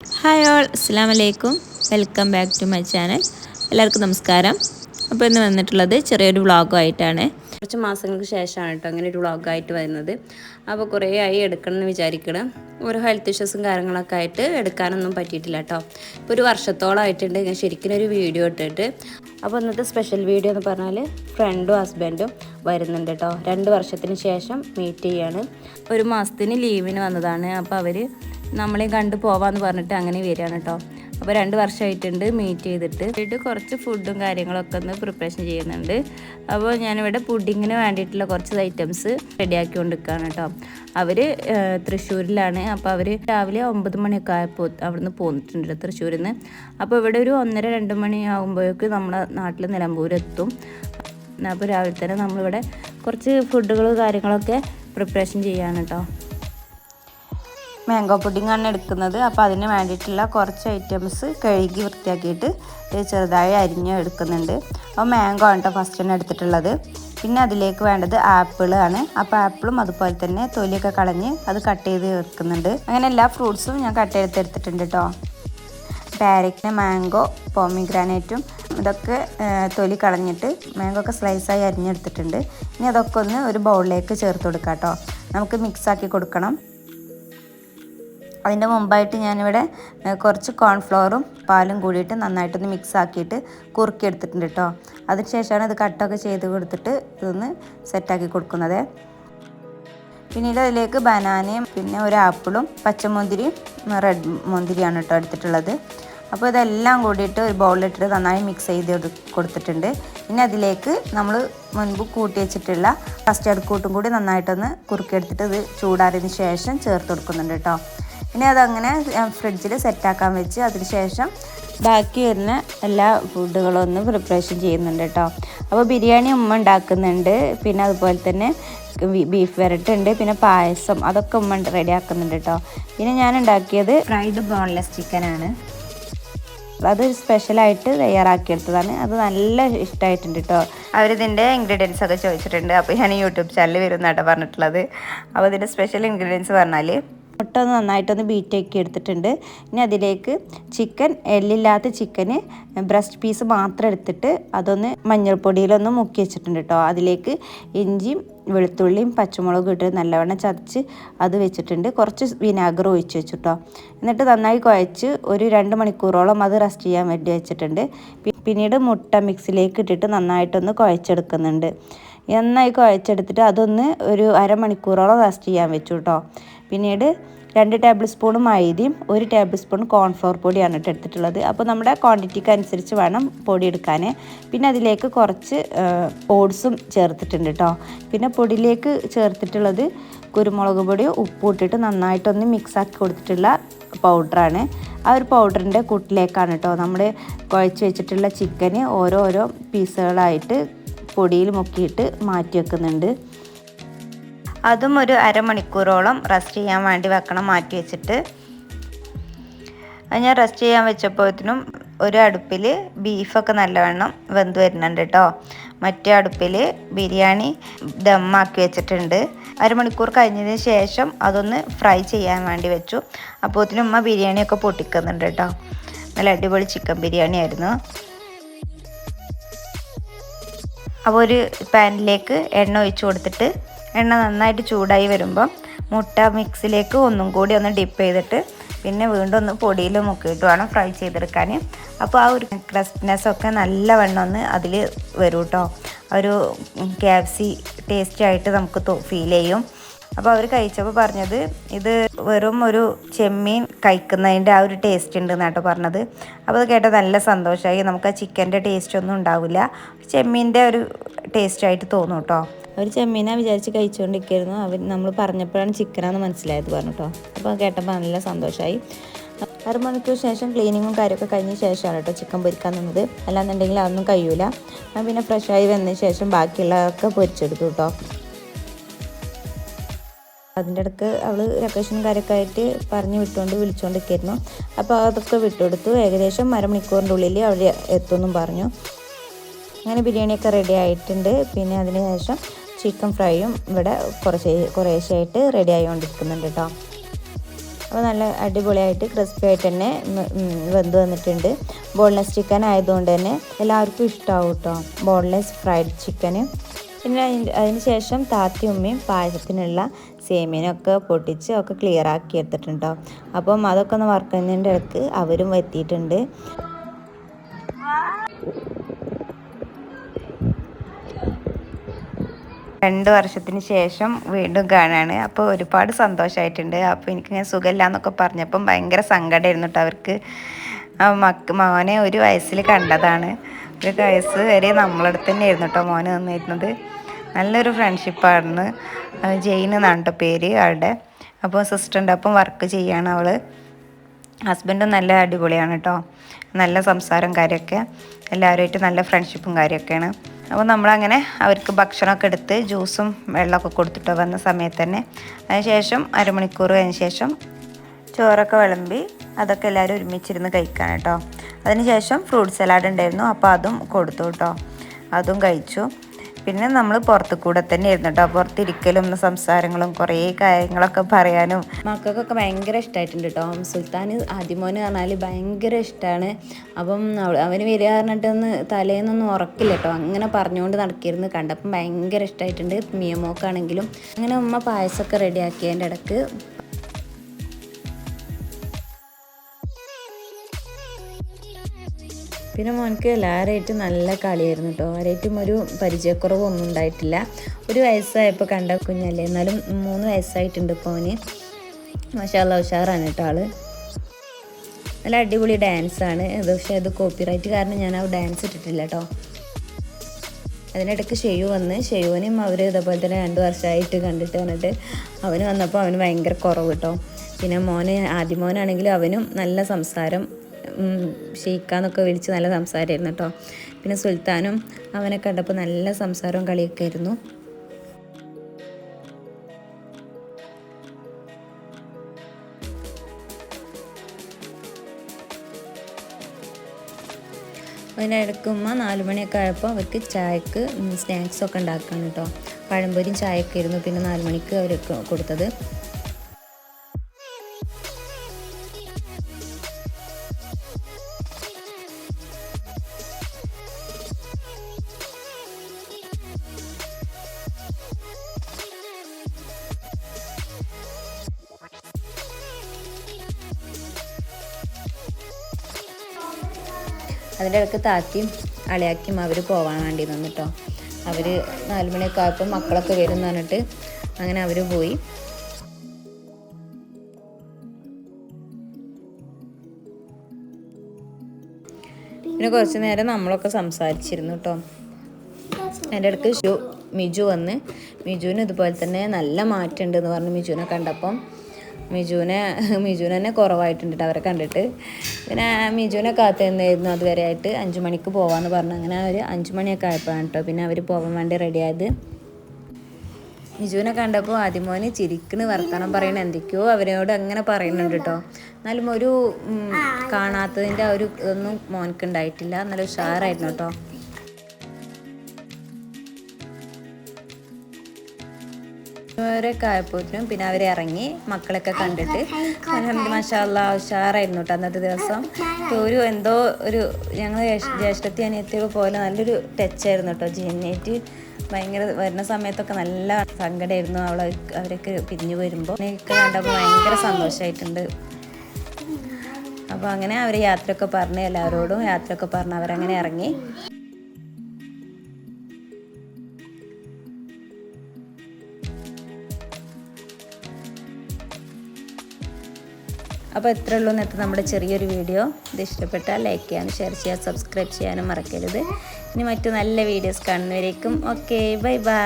Hi all അസ്സാം വലൈക്കും welcome back to my channel എല്ലാവർക്കും നമസ്കാരം. അപ്പോൾ ഇന്ന് വന്നിട്ടുള്ളത് ചെറിയൊരു വ്ളോഗായിട്ടാണ്. കുറച്ച് മാസങ്ങൾക്ക് ശേഷമാണ് കേട്ടോ അങ്ങനെ ഒരു വ്ളോഗായിട്ട് വരുന്നത്. അപ്പോൾ കുറേ ആയി എടുക്കണം എന്ന് വിചാരിക്കണം. ഓരോ ഹെൽത്ത് ഇഷ്യൂസും കാര്യങ്ങളൊക്കെ ആയിട്ട് എടുക്കാനൊന്നും പറ്റിയിട്ടില്ല കേട്ടോ. ഇപ്പോൾ ഒരു വർഷത്തോളമായിട്ടുണ്ട് ഞാൻ ശരിക്കും ഒരു വീഡിയോ ഇട്ടിട്ട്. അപ്പോൾ ഇന്നത്തെ സ്പെഷ്യൽ വീഡിയോ എന്ന് പറഞ്ഞാൽ ഫ്രണ്ടും ഹസ്ബൻഡും വരുന്നുണ്ട് കേട്ടോ. രണ്ട് വർഷത്തിന് ശേഷം മീറ്റ് ചെയ്യാണ്. ഒരു മാസത്തിന് ലീവിന് വന്നതാണ്. അപ്പോൾ അവർ നമ്മളെ കണ്ടു പോവാന്ന് പറഞ്ഞിട്ട് അങ്ങനെ വരികയാണ് കേട്ടോ. അപ്പോൾ രണ്ട് വർഷമായിട്ടുണ്ട് മീറ്റ് ചെയ്തിട്ട്. എന്നിട്ട് കുറച്ച് ഫുഡും കാര്യങ്ങളൊക്കെ ഒന്ന് പ്രിപ്പറേഷൻ ചെയ്യുന്നുണ്ട്. അപ്പോൾ ഞാനിവിടെ പുഡിങ്ങിന് വേണ്ടിയിട്ടുള്ള കുറച്ച് ഐറ്റംസ് റെഡിയാക്കി കൊണ്ടിരിക്കുകയാണ് കേട്ടോ അവർ തൃശ്ശൂരിലാണ്. അപ്പോൾ അവർ രാവിലെ ഒമ്പത് മണിയൊക്കെ ആയപ്പോൾ അവിടുന്ന് പോന്നിട്ടുണ്ട് തൃശ്ശൂരിൽ നിന്ന് അപ്പോൾ ഇവിടെ ഒരു ഒന്നര രണ്ട് മണി ആകുമ്പോഴേക്ക് നമ്മളെ നാട്ടിൽ നിലമ്പൂരെത്തും. അപ്പോൾ രാവിലെ തന്നെ നമ്മളിവിടെ കുറച്ച് ഫുഡുകൾ കാര്യങ്ങളൊക്കെ പ്രിപ്പറേഷൻ ചെയ്യാണ് കേട്ടോ. മാംഗോ പുഡിംഗ് ആണ് എടുക്കുന്നത്. അപ്പോൾ അതിന് വേണ്ടിയിട്ടുള്ള കുറച്ച് ഐറ്റംസ് കഴുകി വൃത്തിയാക്കിയിട്ട് ചെറുതായി അരിഞ്ഞ് എടുക്കുന്നുണ്ട്. അപ്പോൾ മാംഗോ ആണ് കേട്ടോ ഫസ്റ്റ് തന്നെ എടുത്തിട്ടുള്ളത്. പിന്നെ അതിലേക്ക് വേണ്ടത് ആപ്പിൾ ആണ്. അപ്പോൾ ആപ്പിളും അതുപോലെ തന്നെ തൊലിയൊക്കെ കളഞ്ഞ് അത് കട്ട് ചെയ്ത് വെക്കുന്നുണ്ട്. അങ്ങനെ എല്ലാ ഫ്രൂട്ട്സും ഞാൻ കട്ട് ചെയ്ത് എടുത്തിട്ടുണ്ട് കേട്ടോ പാരക്കിന് മാംഗോ പോമിഗ്രാനേറ്റും ഇതൊക്കെ തൊലി കളഞ്ഞിട്ട് മാംഗോ ഒക്കെ സ്ലൈസായി അരിഞ്ഞെടുത്തിട്ടുണ്ട്. ഇനി അതൊക്കെ ഒന്ന് ഒരു ബൗളിലേക്ക് ചേർത്ത് കൊടുക്കാം കേട്ടോ നമുക്ക് മിക്സാക്കി കൊടുക്കണം. അതിന്റെ മുമ്പായിട്ട് ഞാനിവിടെ കുറച്ച് കോൺഫ്ലോറും പാലും കൂടിയിട്ട് നന്നായിട്ടൊന്ന് മിക്സ് ആക്കിയിട്ട് കുറുക്കി എടുത്തിട്ടുണ്ട് കേട്ടോ അതിനുശേഷമാണ് ഇത് കട്ടൊക്കെ ചെയ്ത് കൊടുത്തിട്ട് ഇതൊന്ന് സെറ്റാക്കി കൊടുക്കുന്നത്. പിന്നീട് അതിലേക്ക് ബനാനയും പിന്നെ ഒരു ആപ്പിളും പച്ചമുന്തിരിയും റെഡ് മുന്തിരിയാണ് കേട്ടോ എടുത്തിട്ടുള്ളത്. അപ്പോൾ ഇതെല്ലാം കൂടിയിട്ട് ഒരു ബൗളിലിട്ടിട്ട് നന്നായി മിക്സ് ചെയ്ത് കൊടുത്തിട്ടുണ്ട്. ഇനി അതിലേക്ക് നമ്മൾ മുൻപ് കൂട്ടി വെച്ചിട്ടുള്ള കസ്റ്റർഡ് കൂട്ടും കൂടി നന്നായിട്ടൊന്ന് കുറുക്കിയെടുത്തിട്ട് ഇത് ചൂടാറിയതിന് ശേഷം ചേർത്ത് കൊടുക്കുന്നുണ്ട് കേട്ടോ ഇനി അതങ്ങനെ ഫ്രിഡ്ജിൽ സെറ്റാക്കാൻ വെച്ച് അതിനുശേഷം ബാക്കി വരുന്ന എല്ലാ ഫുഡുകളും ഒന്ന് പ്രിപ്പറേഷൻ ചെയ്യുന്നുണ്ട് കേട്ടോ. അപ്പോൾ ബിരിയാണി ഉമ്മ ഉണ്ടാക്കുന്നുണ്ട് പിന്നെ അതുപോലെ തന്നെ ബീഫ് വരട്ടുണ്ട് പിന്നെ പായസം അതൊക്കെ ഉമ്മ റെഡി ആക്കുന്നുണ്ട് കേട്ടോ. പിന്നെ ഞാൻ ഉണ്ടാക്കിയത് ഫ്രൈഡ് ബോൺലെസ് ചിക്കനാണ്. അത് സ്പെഷ്യലായിട്ട് തയ്യാറാക്കിയെടുത്തതാണ്. അത് നല്ല ഇഷ്ടമായിട്ടുണ്ട് കേട്ടോ. അവരിതിന്റെ ഇൻഗ്രീഡിയൻസ് ഒക്കെ ചോദിച്ചിട്ടുണ്ട്. അപ്പോൾ ഞാൻ യൂട്യൂബ് ചാനൽ വരുന്നതാണ് പറഞ്ഞിട്ടുള്ളത്. അപ്പോൾ ഇതിന്റെ സ്പെഷ്യൽ ഇൻഗ്രീഡിയൻസ് പറഞ്ഞാൽ മുട്ട ഒന്ന് നന്നായിട്ടൊന്ന് ബീറ്റാക്കി എടുത്തിട്ടുണ്ട്. ഇനി അതിലേക്ക് ചിക്കൻ എല്ലില്ലാത്ത ചിക്കന് ബ്രസ്റ്റ് പീസ് മാത്രം എടുത്തിട്ട് അതൊന്ന് മഞ്ഞൾപ്പൊടിയിലൊന്ന് മുക്കി വെച്ചിട്ടുണ്ട് കേട്ടോ അതിലേക്ക് ഇഞ്ചിയും വെളുത്തുള്ളിയും പച്ചമുളകും ഇട്ട് നല്ലവണ്ണം ചതച്ച് അത് വെച്ചിട്ടുണ്ട്. കുറച്ച് വിനാഗർ ഒഴിച്ച് വെച്ചു കേട്ടോ എന്നിട്ട് നന്നായി കുഴച്ച് ഒരു രണ്ട് മണിക്കൂറോളം അത് റെസ്റ്റ് ചെയ്യാൻ വേണ്ടി വെച്ചിട്ടുണ്ട്. പിന്നീട് മുട്ട മിക്സിലേക്ക് ഇട്ടിട്ട് നന്നായിട്ടൊന്ന് കുഴച്ചെടുക്കുന്നുണ്ട്. നന്നായി കുഴച്ചെടുത്തിട്ട് അതൊന്ന് ഒരു അരമണിക്കൂറോളം റെസ്റ്റ് ചെയ്യാൻ വെച്ചു കേട്ടോ പിന്നീട് രണ്ട് ടേബിൾ സ്പൂൺ മൈദയും ഒരു ടേബിൾ സ്പൂൺ കോൺഫ്ലോർ പൊടിയാണ് ഇട്ട് എടുത്തിട്ടുള്ളത്. അപ്പോൾ നമ്മുടെ ക്വാണ്ടിറ്റിക്ക് അനുസരിച്ച് വേണം പൊടി എടുക്കാൻ. പിന്നെ അതിലേക്ക് കുറച്ച് ഓട്സും ചേർത്തിട്ടുണ്ട് കേട്ടോ പിന്നെ പൊടിയിലേക്ക് ചേർത്തിട്ടുള്ളത് കുരുമുളക് പൊടിയോ ഉപ്പ് ഇട്ടിട്ട് നന്നായിട്ടൊന്ന് മിക്സാക്കി കൊടുത്തിട്ടുള്ള പൗഡറാണ് ആ ഒരു പൗഡറിന്റെ കൂട്ടിലേക്കാണ് കേട്ടോ നമ്മൾ കുഴച്ച് വെച്ചിട്ടുള്ള ചിക്കന് ഓരോരോ പീസുകളായിട്ട് പൊടിയിൽ മുക്കിയിട്ട് മാറ്റി വെക്കുന്നുണ്ട്. അതും ഒരു അരമണിക്കൂറോളം റെസ്റ്റ് ചെയ്യാൻ വേണ്ടി വെക്കണം മാറ്റി വെച്ചിട്ട്. ഞാൻ റെസ്റ്റ് ചെയ്യാൻ വെച്ചപ്പോഴത്തേനും ഒരു അടുപ്പിൽ ബീഫൊക്കെ നല്ലവണ്ണം വെന്ത് വരുന്നുണ്ട് കേട്ടോ. മറ്റേ അടുപ്പിൽ ബിരിയാണി ദമ്മാക്കി വെച്ചിട്ടുണ്ട്. അരമണിക്കൂർ കഴിഞ്ഞതിന് ശേഷം അതൊന്ന് ഫ്രൈ ചെയ്യാൻ വേണ്ടി വെച്ചു. അപ്പോഴത്തേനും ഉമ്മ ബിരിയാണിയൊക്കെ പൊട്ടിക്കുന്നുണ്ട് കേട്ടോ. നല്ല അടിപൊളി ചിക്കൻ ബിരിയാണി ആയിരുന്നു അപ്പോൾ ഒരു പാനിലേക്ക് എണ്ണ ഒഴിച്ചു കൊടുത്തിട്ട് എണ്ണ നന്നായിട്ട് ചൂടായി വരുമ്പം മുട്ട മിക്സിലേക്ക് ഒന്നും കൂടി ഒന്ന് ഡിപ്പ് ചെയ്തിട്ട് പിന്നെ വീണ്ടും ഒന്ന് പൊടിയിൽ മുക്കിയിട്ട് വേണം ഫ്രൈ ചെയ്തെടുക്കാൻ. അപ്പോൾ ആ ഒരു ക്രിസ്പിനെസ് ഒക്കെ നല്ലവണ്ണം ഒന്ന് അതിൽ വരും കേട്ടോ ഒരു കാപ്സി ടേസ്റ്റി ആയിട്ട് നമുക്ക് ഫീൽ ചെയ്യും. അപ്പോൾ അവർ കഴിച്ചപ്പോൾ പറഞ്ഞത് ഇത് വെറും ഒരു ചെമ്മീൻ കഴിക്കുന്നതിന്റെ ആ ഒരു ടേസ്റ്റ് ഉണ്ട് എന്നാട്ടോ പറഞ്ഞത്. അപ്പോൾ അത് കേട്ടോ നല്ല സന്തോഷമായി നമുക്ക് ആ ചിക്കന്റെ ടേസ്റ്റ് ഒന്നും ഉണ്ടാവില്ല. ചെമ്മീന്റെ ഒരു ടേസ്റ്റ് ആയിട്ട് തോന്നും കേട്ടോ അവർ ചെമ്മീനാ വിചാരിച്ച് കഴിച്ചുകൊണ്ടിരിക്കുന്നു അവർ നമ്മൾ പറഞ്ഞപ്പോഴാണ് ചിക്കനാണെന്ന് മനസ്സിലായത് പറഞ്ഞു കേട്ടോ അപ്പോൾ കേട്ടപ്പോൾ നല്ല സന്തോഷമായി അരമണിക്കൂർ ശേഷം ക്ലീനിങ്ങും കാര്യമൊക്കെ കഴിഞ്ഞ ശേഷമാണ് കേട്ടോ ചിക്കൻ പൊരിക്കാൻ നിന്നത്. അല്ലാന്നുണ്ടെങ്കിൽ അതൊന്നും കഴിയൂല. ഞാൻ പിന്നെ ഫ്രഷായി വന്നതിന് ശേഷം ബാക്കിയുള്ളതൊക്കെ പൊരിച്ചെടുത്തു കേട്ടോ അതിന്റെ ഇടയ്ക്ക് അവൾ ലൊക്കേഷനും കാര്യമൊക്കെ ആയിട്ട് പറഞ്ഞ് വിട്ടുകൊണ്ട് വിളിച്ചുകൊണ്ട് വിളിച്ചുകൊണ്ടിരിക്കുന്നു അപ്പോൾ അതൊക്കെ വിട്ടുകൊടുത്തു. ഏകദേശം അരമണിക്കൂറിന്റെ ഉള്ളിൽ അവൾ എത്തുമെന്നും പറഞ്ഞു. അങ്ങനെ ബിരിയാണിയൊക്കെ റെഡി ആയിട്ടുണ്ട്. പിന്നെ അതിന് ശേഷം ചിക്കൻ ഫ്രൈയും ഇവിടെ കുറച്ച് കുറേശ്ശായിട്ട് റെഡി ആയിക്കൊണ്ടിരിക്കുന്നുണ്ട് കേട്ടോ. അപ്പോൾ നല്ല അടിപൊളിയായിട്ട് ക്രിസ്പി ആയിട്ട് തന്നെ വെന്ത് വന്നിട്ടുണ്ട്. ബോൺലെസ് ചിക്കൻ ആയതുകൊണ്ട് തന്നെ എല്ലാവർക്കും ഇഷ്ടമാവും കേട്ടോ. ബോൺലെസ് ഫ്രൈഡ് ചിക്കന് പിന്നെ അതിന് ശേഷം താത്തി ഉമ്മയും പായസത്തിനുള്ള സേമിയനൊക്കെ പൊട്ടിച്ച് ഒക്കെ ക്ലിയർ ആക്കി എടുത്തിട്ടുണ്ടോ. അപ്പം അതൊക്കെ ഒന്ന് വറുക്കുന്നതിന്റെ ഇടയ്ക്ക് അവരും എത്തിയിട്ടുണ്ട്. രണ്ട് വർഷത്തിന് ശേഷം വീണ്ടും കാണാണ്. അപ്പോൾ ഒരുപാട് സന്തോഷമായിട്ടുണ്ട് അപ്പോൾ എനിക്ക് എനിക്കിങ്ങനെ സുഖമില്ല എന്നൊക്കെ പറഞ്ഞപ്പം ഭയങ്കര സങ്കടമായിരുന്നു കേട്ടോ അവർക്ക്. മക്ക് മോനെ ഒരു വയസ്സിൽ കണ്ടതാണ്. ഒരു വയസ്സ് വരെ നമ്മളടുത്ത് തന്നെ ആയിരുന്നു കേട്ടോ മോന് നിന്നിരുന്നത്. നല്ലൊരു ഫ്രണ്ട്ഷിപ്പായിരുന്നു ജെയിൻ എന്നാണ് പേര് അവളുടെ അപ്പോൾ സിസ്റ്ററിന്റെ ഒപ്പം വർക്ക് ചെയ്യാണ് അവൾ ഹസ്ബൻഡും നല്ല അടിപൊളിയാണ് കേട്ടോ. നല്ല സംസാരം കാര്യമൊക്കെ. എല്ലാവരുമായിട്ട് നല്ല ഫ്രണ്ട്ഷിപ്പും കാര്യമൊക്കെയാണ്. അപ്പോൾ നമ്മളങ്ങനെ അവർക്ക് ഭക്ഷണമൊക്കെ എടുത്ത് ജ്യൂസും വെള്ളമൊക്കെ കൊടുത്തിട്ടോ വന്ന സമയത്ത് തന്നെ. അതിനുശേഷം അരമണിക്കൂർ കഴിഞ്ഞ ശേഷം ചോറൊക്കെ വിളമ്പി അതൊക്കെ എല്ലാവരും ഒരുമിച്ചിരുന്ന് കഴിക്കാൻ കേട്ടോ. അതിനുശേഷം ഫ്രൂട്ട് സലാഡ് ഉണ്ടായിരുന്നു. അപ്പോൾ അതും കൊടുത്തു കേട്ടോ. അതും കഴിച്ചു. പിന്നെ നമ്മൾ പുറത്ത് കൂടെ തന്നെ ആയിരുന്നു കേട്ടോ. പുറത്തിരിക്കലും സംസാരങ്ങളും കുറേ കാര്യങ്ങളൊക്കെ പറയാനും. മക്കൾക്കൊക്കെ ഭയങ്കര ഇഷ്ടമായിട്ടുണ്ട് കേട്ടോ. സുൽത്താൻ ആദ്യമോന് പറഞ്ഞാൽ ഭയങ്കര ഇഷ്ടമാണ് അപ്പം അവ- അവന് വരിക പറഞ്ഞിട്ടൊന്ന് തലേന്നൊന്നും ഉറക്കില്ല കേട്ടോ. അങ്ങനെ പറഞ്ഞുകൊണ്ട് നടക്കിയിരുന്നു കണ്ടപ്പം ഭയങ്കര ഇഷ്ടമായിട്ടുണ്ട് മിയമോക്കാണെങ്കിലും. അങ്ങനെ ഉമ്മ പായസമൊക്കെ റെഡിയാക്കിയതിന്റെ ഇടയ്ക്ക് പിന്നെ മോനക്ക് എല്ലാവരായിട്ടും നല്ല കളിയായിരുന്നു കേട്ടോ ആരായിട്ടും ഒരു പരിചയക്കുറവൊന്നും ഉണ്ടായിട്ടില്ല. ഒരു വയസ്സായപ്പോൾ കണ്ട കുഞ്ഞല്ലേ. എന്നാലും മൂന്ന് വയസ്സായിട്ടുണ്ട് ഇപ്പോൾ അവന് മഷാല്ല ഉഷാറാണ് കേട്ടോ ആൾ. നല്ല അടിപൊളി ഡാൻസാണ് ഇത് പക്ഷേ അത് കോപ്പിറൈറ്റ് കാരണം ഞാൻ ആ ഡാൻസ് ഇട്ടിട്ടില്ല കേട്ടോ അതിനിടയ്ക്ക് ഷെയു വന്ന്. ഷെയുവിനെയും അവർ ഇതേപോലെ തന്നെ രണ്ട് വർഷമായിട്ട് കണ്ടിട്ട് വന്നിട്ട് അവന് വന്നപ്പോൾ അവന് ഭയങ്കര കുറവ് കേട്ടോ പിന്നെ മോന് ആദ്യ മോനാണെങ്കിലും അവനും നല്ല സംസാരം ഷെയ്ക്കാന്നൊക്കെ വിളിച്ച് നല്ല സംസാരമായിരുന്നു കേട്ടോ. പിന്നെ സുൽത്താനും അവനെ കണ്ടപ്പോൾ നല്ല സംസാരവും കളിയൊക്കെ ആയിരുന്നു. അതിനിടയ്ക്ക് ഉമ്മ നാല് മണിയൊക്കെ ആയപ്പോൾ അവർക്ക് ചായക്ക് സ്നാക്സൊക്കെ ഉണ്ടാക്കുകയാണ് കേട്ടോ. പഴംപൊരിയും ചായയൊക്കെ ആയിരുന്നു പിന്നെ നാല് മണിക്ക് അവർക്ക് കൊടുത്തത്. അതിന്റെ ഇടയ്ക്ക് താത്തിയും അളയാക്കിയും അവർ പോകാൻ വേണ്ടി നിന്നു കേട്ടോ അവർ നാല് മണിയൊക്കെ ആയപ്പോൾ മക്കളൊക്കെ വരും എന്ന് പറഞ്ഞിട്ട് അങ്ങനെ അവർ പോയി. പിന്നെ കുറച്ച് നേരം നമ്മളൊക്കെ സംസാരിച്ചിരുന്നു കേട്ടോ അതിന്റെ ഇടയ്ക്ക് ഷു മിജു വന്ന്. മിജുവിന് ഇതുപോലെ തന്നെ നല്ല മാറ്റമുണ്ട് എന്ന് പറഞ്ഞു മിജുവിനെ കണ്ടപ്പം. മിജുവിനെ മിജുവിനെ തന്നെ കുറവായിട്ടുണ്ട് ട്ടോ അവരെ കണ്ടിട്ട്. പിന്നെ മിജുവിനെ കാത്തു നിന്നായിരുന്നു അതുവരെ ആയിട്ട് അഞ്ച് മണിക്ക് പോവാന്ന് പറഞ്ഞു. അങ്ങനെ അവർ അഞ്ച് മണിയൊക്കെ ആയപ്പോഴാണ് കേട്ടോ പിന്നെ അവർ പോകാൻ വേണ്ടി റെഡിയായത് മിജുവിനെ കണ്ടപ്പോൾ ആദ്യമോന് ചിരിക്കണ് വർത്തമാനം പറയണ എന്തൊക്കെയോ അവരോട് അങ്ങനെ പറയുന്നുണ്ട് കേട്ടോ എന്നാലും ഒരു കാണാത്തതിന്റെ ഒരു ഇതൊന്നും മോനക്ക് ഉണ്ടായിട്ടില്ല നല്ല ഉഷാറായിരുന്നു കേട്ടോ അവരൊക്കെ പിന്നെ അവരെ ഇറങ്ങി മക്കളൊക്കെ കണ്ടിട്ട്. മഷാല്ല ഉഷാറായിരുന്നു കേട്ടോ അന്നത്തെ ദിവസം. ഒരു എന്തോ ഒരു ഞങ്ങൾ ജ്യേഷ്ഠത്തി അനിയത്തികൾ പോലെ നല്ലൊരു ടച്ചായിരുന്നു കേട്ടോ ജിന്നേറ്റ് ഭയങ്കര വരുന്ന സമയത്തൊക്കെ നല്ല സങ്കടമായിരുന്നു അവളെ അവരൊക്കെ പിരിഞ്ഞു വരുമ്പോൾ എനിക്ക് കണ്ടപ്പോൾ ഭയങ്കര സന്തോഷമായിട്ടുണ്ട് അപ്പോൾ അങ്ങനെ അവർ യാത്രയൊക്കെ പറഞ്ഞ് എല്ലാവരോടും യാത്രയൊക്കെ പറഞ്ഞ് അവരങ്ങനെ ഇറങ്ങി. അപ്പോൾ ഇത്രേ ഉള്ളൂ ഇന്നത്തെ നമ്മുടെ ചെറിയൊരു വീഡിയോ. ഇത് ഇഷ്ടപ്പെട്ടാൽ ലൈക്ക് ചെയ്യാനും ഷെയർ ചെയ്യാനും സബ്സ്ക്രൈബ് ചെയ്യാനും മറക്കരുത്. ഇനി മറ്റു നല്ല വീഡിയോസ് കാണുന്നവരേക്കും. Okay bye bye